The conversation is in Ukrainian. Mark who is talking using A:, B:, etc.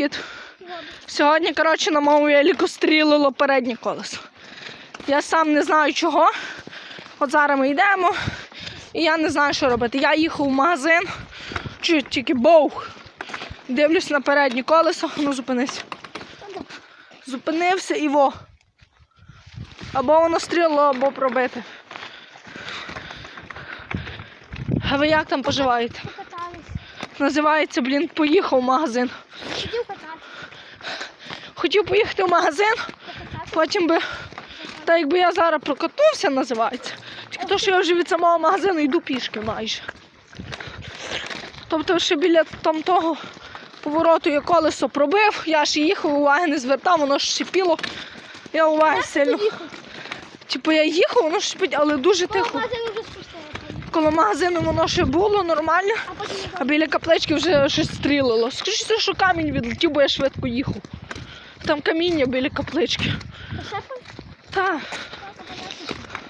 A: привіт. Сьогодні, коротше, на моєму велику стрілило переднє колесо. Я сам не знаю чого. От зараз ми йдемо, і я не знаю, що робити. Я їхав в магазин, чуть тільки боух. Дивлюсь на переднє колесо, ну зупинись. Зупинився і во. Або воно стрілило, або пробите. А ви як там поживаєте? Називається, блін, поїхав в магазин.
B: Хотів катати.
A: Хотів поїхати в магазин, потім би. Та якби я зараз прокатнувся, називається. Тільки то, що я вже від самого магазину йду пішки майже. Тобто ще біля там того повороту я колесо пробив, я ж їхав, уваги не звертав, воно ж шипіло. Я уваги сильно. Типу я їхав, воно шипить, але дуже тихо. Коло магазину воно ще було нормально,
B: А
A: біля каплички вже щось стрілило. Скажіть, що камінь відлетів, бо я швидко їхав. Там каміння біля каплички. Так.